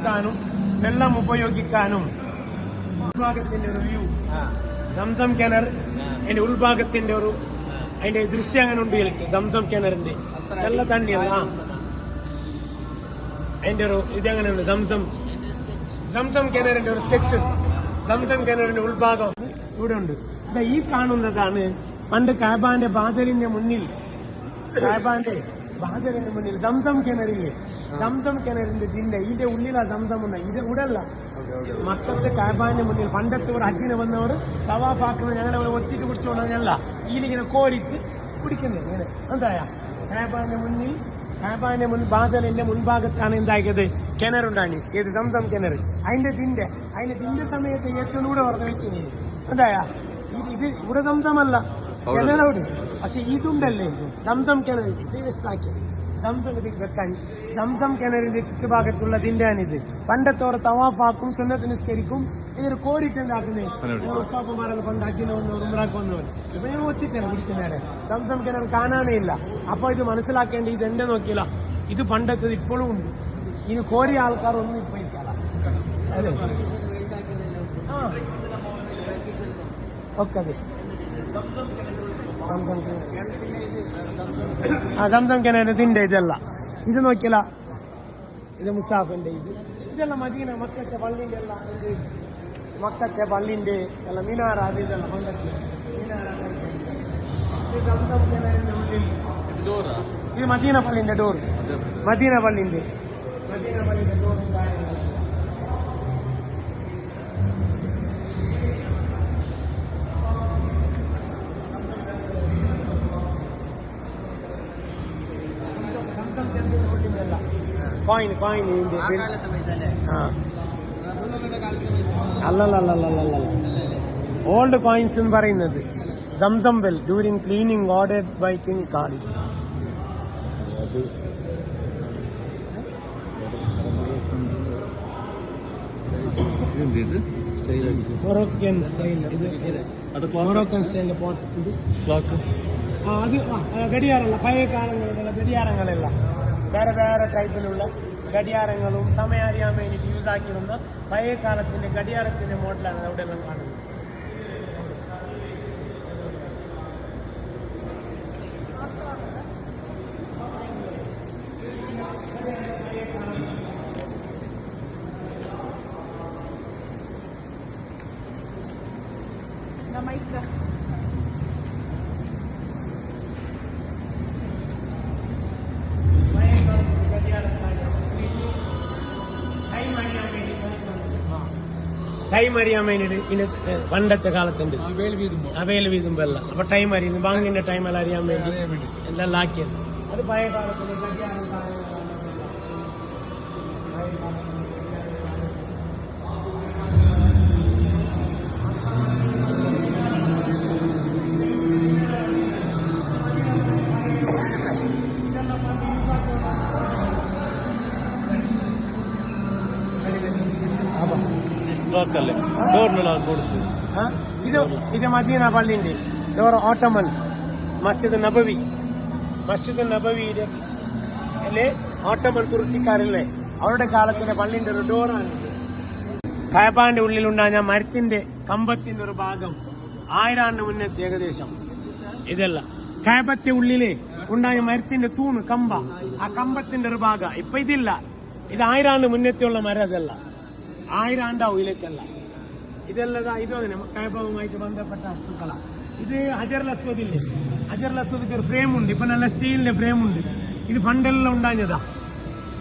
കുടിക്കാനും വെള്ളം ഉപയോഗിക്കാനും. ഉൾഭാഗത്തിന്റെ ഒരു വ്യൂ സംസം കിണർ അതിന്റെ ഉൾഭാഗത്തിന്റെ ഒരു അതിന്റെ ദൃശ്യം അങ്ങനെ ഉണ്ട് സംസം കിണറിന്റെ. നല്ല തണ്ണിയല്ല. അതിന്റെ ഒരു ഇതെങ്ങനെയുണ്ട് സംസം. സംസം കിണറിന്റെ ഒരു സ്കെച്ചസ് സംസം കിണറിന്റെ ഉൾഭാഗം ഇവിടെ ഉണ്ട്. ഈ കാണുന്നതാണ് പണ്ട് കാബാന്റെ ബാദലിന്റെ മുന്നിൽ. കാബാന്റെ ബാദലിന്റെ മുന്നിൽ സംസം കിണറില്ലേ സംസം കിണറിന്റെ ദിന്റെ ഇതിന്റെ ഉള്ളിലാ സംസം ഉണ്ട് ഇത് ഉടല്ല. മക്കത്തെ കാബാന്റെ മുന്നിൽ പണ്ടത്തെ ഒരു അജിനെ വന്നവർ തവാഫാക്കുന്ന ഞങ്ങളെ അവിടെ ഒത്തിട്ട് കുടിച്ചോണ്ടല്ല ഇതിലിങ്ങനെ കോരിട്ട് കുടിക്കുന്നത്. ഇങ്ങനെ. എന്തായാ കാബാന്റെ മുന്നിൽ കാബാന്റെ മുൻ ബാദലിന്റെ മുൻഭാഗത്താണ് എന്തായത്? കിണറുണ്ടാണ്. ഏത് സംസം കിണർ അതിന്റെ തിന്റെ അതിന്റെ തിന്റെ സമയത്ത് ഏറ്റവും കൂടെ പറഞ്ഞു വെച്ചിനി എന്തായാ ഇത് ഇത് ഇവിടെ സംസമല്ല. കിണറോട് പക്ഷെ ഇതുണ്ടല്ലേ? സംസം കിണർ. ഇത് വേസ്റ്റാക്കി സംസം വെക്കാൻ. സംസം കിണറിന്റെ ചുറ്റുഭാഗത്തുള്ള തിന്റെയാണിത് പണ്ടത്തോടെ തവാഫാക്കും സുന്നത്ത് നിസ്കരിക്കും. ഇതൊരു കോരിട്ട് എന്താക്കുന്നേ? ഉപ്പാപ്പന്മാരെല്ലാം പണ്ട് അച്ഛനെ വന്നവർ ഉമ്രാക്ക് വന്നവർ ഇപ്പൊ ഞാൻ ഒത്തിട്ടാണ് കുടിക്കുന്നേരെ സംസം കിണർ കാണാനേ ഇല്ല. അപ്പൊ ഇത് മനസ്സിലാക്കേണ്ടി ഇത് എന്റെ നോക്കിയില്ല. ഇത് പണ്ടത്തത് ഇപ്പോഴും ഉണ്ട്. ഇനി കോരിയ ആൾക്കാരൊന്നും ഒന്നും ഇപ്പൊ ഓക്കെ അതെ. ആ സംസം കിണറ്റ് ഇതിൻ്റെ ഇതല്ല ഇത് നോക്കിയല്ല ഇത് മുസാഫിൻ്റെ ഇത് ഇതെല്ലാം മദീന മക്കത്തെ പള്ളിൻ്റെ എല്ലാം ഇത് മക്കത്തെ പള്ളിൻ്റെ എല്ലാം മിനാറ അത് ഇതെല്ലാം മണ്ടത്തെ ഇത് മദീന പള്ളിൻ്റെ ഡോർ മദീന പള്ളിൻ്റെ മദീന പള്ളിൻ്റെ ഡോർ കാര്യങ്ങളും കോയിൻ കോയിൻ ഇതിന്റെ ആ അല്ലല്ലല്ലല്ലല്ല ഓൾഡ് കോയിൻസ് എന്ന് പറയുന്നത് Zamzam well during cleaning ordered by king കാളി ഇത് മൊറോക്കൻ സ്റ്റൈൽ ഇത് മൊറോക്കൻ സ്റ്റൈലിന്റെ പോട്ട് ഇത് ക്ലോക്ക് ആ അത് ആ, ആ, ഗഡിയാരല്ല പഴയ കാലങ്ങളിലുള്ള ഗഡിയാരങ്ങളല്ല വേറെ വേറെ ടൈപ്പിലുള്ള ഘടിയാരങ്ങളും സമയം അറിയാൻ വേണ്ടിയിട്ട് യൂസ് ആക്കിയിരുന്ന പഴയ കാലത്തിന്റെ ഘടിയാരത്തിന്റെ മോഡലാണ് അവിടെ എല്ലാം കാണുന്നത് Jamaica. ടൈം അറിയാൻ വേണ്ടിയിട്ട് പണ്ടത്തെ കാലത്തുണ്ട്. അവയിൽ വീതുമ്പോ അല്ല അപ്പൊ ടൈം അറിയുന്നു. ബാങ്കിന്റെ ടൈം എല്ലാം അറിയാൻ വേണ്ടി എല്ലാം ആക്കിയത്. അത് പഴയ കാലത്തിന്റെ ക്ലോക്ക് അല്ലേ ഡോറിനുള്ള കൊടുത്ത്? ഇത് ഇത് മദീന പള്ളിന്റെ ഡോർ ഓട്ടമൻ മസ്ജിദ് നബവി. മസ്ജിദ് നബവിയുടെ അല്ലേ ഓട്ടമൻ തുർക്കിക്കാരല്ലേ? അവരുടെ കാലത്തിന്റെ പള്ളിന്റെ ഒരു ഡോറാണ് കയപ്പാന്റെ ഉള്ളിലുണ്ടായ മരത്തിന്റെ കമ്പത്തിന്റെ ഒരു ഭാഗം ആയിരാണ്ട് മുന്നേ ഏകദേശം. ഇതല്ല. കായപ്പത്തെ ഉള്ളിൽ ഉണ്ടായ മരത്തിന്റെ തൂണ് കമ്പ. ആ കമ്പത്തിന്റെ ഒരു ഭാഗം. ഇപ്പൊ ഇതില്ല. ഇത് ആയിരാണ്ട് മുന്നത്തെ ഉള്ള മരം അതല്ല. ആയിരാണ്ടാവും ഇതിലേക്കല്ല ഇതെല്ലാം ഇതും അങ്ങനെ കായപ്പവുമായിട്ട് ബന്ധപ്പെട്ട വസ്തുക്കളാണ്. ഇത് ഹജർ ലസ്വദില്ലേ ഹജർ ലസ്വദിക്ക് ഒരു ഫ്രെയിം ഉണ്ട്. ഇപ്പൊ നല്ല സ്റ്റീലിന്റെ ഫ്രെയിം ഉണ്ട്. ഇത് പണ്ടെല്ലാം ഉണ്ടാഞ്ഞതാ.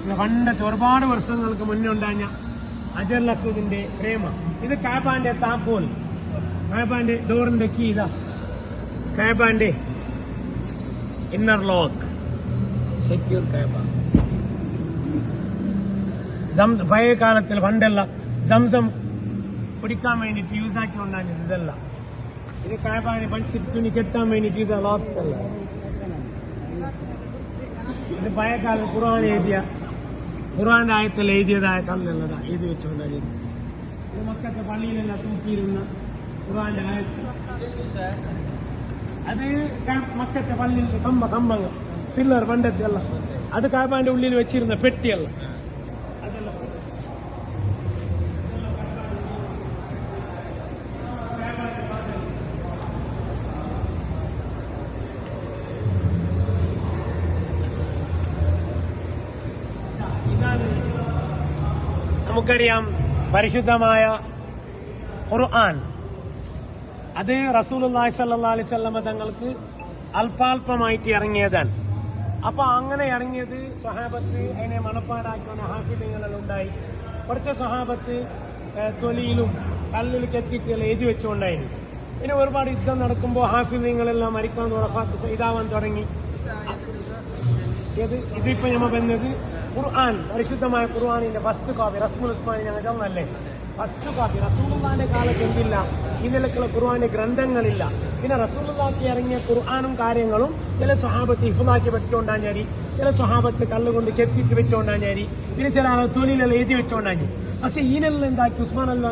ഇത് പണ്ടത്തെ ഒരുപാട് വർഷങ്ങൾക്ക് മുന്നേ ഉണ്ടാഞ്ഞ ഹജർ ലസ്വദിന്റെ ഫ്രെയിമാണ് ഇത് കാബാന്റെ താക്കോൽ. കാബാന്റെ ഡോറിന്റെ കീ ഇതാ. കാബാന്റെ ഇന്നർ ലോക്ക് സെക്യൂർ കാബ. പഴയ കാലത്തിൽ പണ്ടല്ല സംസം കുടിക്കാൻ വേണ്ടിയിട്ട് യൂസ് ആക്കി ഉണ്ടായിരുന്നത് ഇതല്ല. ഇത് കാബാനെ പഠിച്ച് തുണി കെട്ടാൻ വേണ്ടിയിട്ട് ഇത് ലോക്സ് അല്ല. ഇത് പഴയകാലം ഖുർആൻ എഴുതിയ ഖുർആന്റെ ആയത്തിൽ എഴുതിയതായ കല്ലല്ലതാ എഴുതി വെച്ചുകൊണ്ടാണ് ഇത്. മക്കൾക്ക് പള്ളിയിലെല്ലാം തൂക്കിയിരുന്ന ഖുർആന്റെ ആയത്ത് അത് മക്കത്തെ പള്ളിയിൽ കമ്പ കമ്പങ്ങൾ പില്ലർ പണ്ടത്തെ അല്ല അത് കായപ്പാന്റെ ഉള്ളിൽ വെച്ചിരുന്ന പെട്ടിയല്ല. നമുക്കറിയാം പരിശുദ്ധമായ ഖുർആൻ. അത് റസൂലുള്ളാഹി സ്വല്ലല്ലാഹി അലൈഹി വസല്ലമ തങ്ങൾക്ക് അല്പാൽപമായിട്ട് ഇറങ്ങിയതാണ്. അപ്പൊ അങ്ങനെ ഇറങ്ങിയത് സ്വഹാബത്ത് അതിനെ മണപ്പാടാക്കുന്ന ഹാഫിലിങ്ങളെല്ലാം ഉണ്ടായി. കുറച്ച് സ്വഹാബത്ത് തൊലിയിലും കല്ലിൽ കെത്തിച്ച് എഴുതി വെച്ചുകൊണ്ടായിരുന്നു. പിന്നെ ഒരുപാട് യുദ്ധം നടക്കുമ്പോൾ ഹാഫിലിങ്ങളെല്ലാം മരിക്കാൻ ഉറപ്പാക്കി ഇതാവാൻ തുടങ്ങി. ഇത് ഇതിപ്പോ ഞമ്മ വന്നത് ഖുർആൻ പരിശുദ്ധമായ ഖുർആാനിന്റെ ഫസ്റ്റ് കോപ്പി റസ്മുൽ ഉസ്മാനി ഞങ്ങൾ ചെന്നല്ലേ ഫസ്റ്റ് കോപ്പി റസൂലുള്ളാന്റെ കാലത്ത് എന്തില്ല? ഈ നിലക്കുള്ള ഖുർആാന്റെ ഗ്രന്ഥങ്ങളില്ല. പിന്നെ റസൂലുള്ളാക്കി ഇറങ്ങിയ ഖുർആാനും കാര്യങ്ങളും ചില സ്വഹാബത്ത് ഇഫുലാക്കി വെച്ചുകൊണ്ടാഞ്ഞാരി ചില സ്വഹാബത്ത് കല്ലുകൊണ്ട് ചെത്തിട്ട് വെച്ചുകൊണ്ടാഞ്ഞാരി പിന്നെ ചില തൊലിയിലെല്ലാം എഴുതി ഞാൻ പക്ഷെ ഈനെല്ലാം എന്താക്കി? ഉസ്മാൻ അല്ല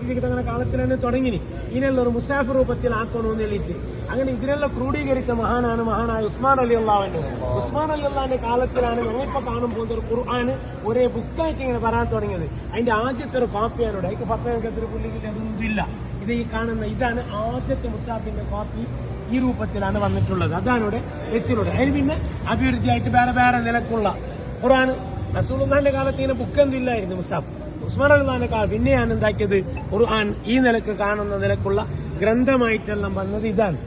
സിദ്ദീഖ് തങ്ങളുടെ കാലത്തിൽ തന്നെ തുടങ്ങി ഈനെല്ലാം ഒരു മുസാഫ് രൂപത്തിൽ ആക്കണമെന്ന് എഴുതിയിട്ട്. അങ്ങനെ ഇതിനെല്ലാം ക്രോഡീകരിച്ച മഹാനാണ് മഹാനായ ഉസ്മാൻ അലി അള്ളാഹുവിന്റെ ഉസ്മാൻ അലി അള്ളാഹിന്റെ കാലത്തിലാണ് ഞങ്ങളിപ്പോ കാണും പോകുന്ന ഒരു ഖുർആാന് ഒരേ ബുക്കായിട്ട് ഇങ്ങനെ വരാൻ തുടങ്ങിയത്. അതിന്റെ ആദ്യത്തെ ഒരു കോപ്പിയാണ് ഇവിടെ അതിക്ക് പത്ത് കസര് പുള്ളിക്ക് അതൊന്നും ഇല്ല ഇത് ഈ കാണുന്ന ഇതാണ് ആദ്യത്തെ മുസാഫിന്റെ കോപ്പി ഈ രൂപത്തിലാണ് വന്നിട്ടുള്ളത്. അതാണ് ഇവിടെ വെച്ചിട്ടുള്ളത്. അതിന് പിന്നെ അഭിവൃദ്ധിയായിട്ട് വേറെ വേറെ നിലക്കുള്ള ഖുർആൻ. റസൂലുള്ളാഹിന്റെ കാലത്ത് ഇങ്ങനെ ബുക്കൊന്നും ഇല്ലായിരുന്നു മുസ്താഫ് ഉസ്മാൻ അള്ളഹാന്റെ കാലം പിന്നെയാണ് എന്താക്കിയത്? ഖുർആൻ ഈ നിലയ്ക്ക് കാണുന്ന നിലക്കുള്ള ഗ്രന്ഥമായിട്ടെല്ലാം വന്നത് ഇതാണ്.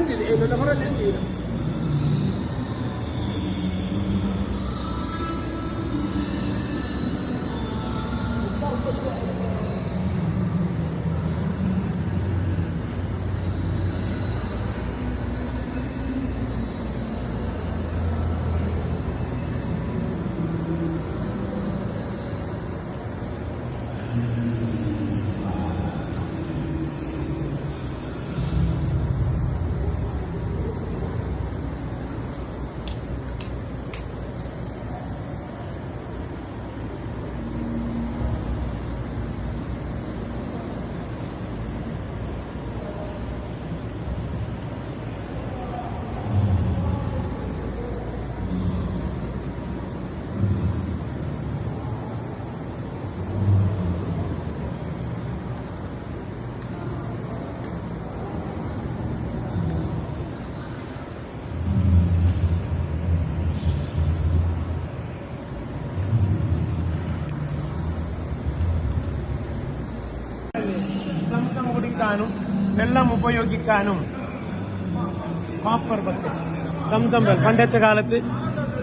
عندي العيله الامر اللي عندي؟ കുടിക്കാനും വെള്ളം ഉപയോഗിക്കാനും. കോപ്പർ സംസം വെള്ളം. പണ്ടത്തെ കാലത്ത്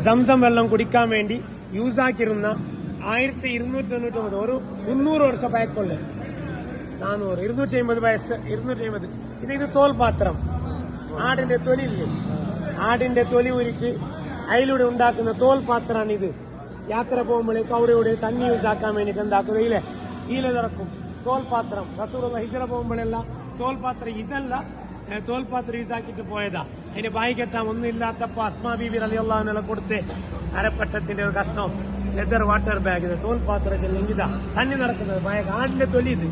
സംസം വെള്ളം കുടിക്കാൻ വേണ്ടി യൂസ് യൂസാക്കിരുന്ന ആയിരത്തി ഇരുന്നൂറ്റി തൊണ്ണൂറ്റി ഒമ്പത് ഒരു മുന്നൂറ് വർഷം പയക്കുള്ള നാനൂറ് ഇരുന്നൂറ്റി അമ്പത് വയസ്സ് ഇരുന്നൂറ്റി അമ്പത് ഇത് ഇത് തോൽപാത്രം. ആടിന്റെ തൊലില്ലേ ആടിന്റെ തൊലി ഉരുക്കി അതിലൂടെ ഉണ്ടാക്കുന്ന തോൽപാത്രമാണ് ഇത് യാത്ര പോകുമ്പോഴേക്കും അവിടെ ഇവിടെ യൂസ് ആക്കാൻ വേണ്ടിയിട്ട് എന്താക്കുന്നത് ഇല്ലേ ഇതിലെ തുറക്കും. തോൽപാത്രം. റസൂറുള്ള ഹിജറ പോകുമ്പോഴെല്ലാം തോൽപാത്രം ഇതല്ല തോൽപാത്രം യൂസാക്കിയിട്ട് പോയതാ. അതിന് ബായി കെട്ടാൻ ഒന്നും ഇല്ലാത്തപ്പോ അസ്മാ ബീബി അലിയുള്ള കൊടുത്ത് അരപ്പട്ടത്തിന്റെ ഒരു കഷ്ണം ലെതർ വാട്ടർ ബാഗ് തോൽപാത്രം ഇതാ. തന്നെ നടക്കുന്നത് പഴയ കാടിന്റെ തൊലി ഇത്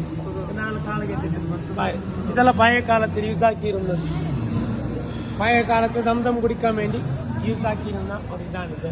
ഇതെല്ലാം പഴയ കാലത്തിൽ യൂസാക്കിയിരുന്നത് പഴയ കാലത്ത് ദന്തം കുടിക്കാൻ വേണ്ടി യൂസാക്കിയിരുന്ന ഒരു ഇതാണിത്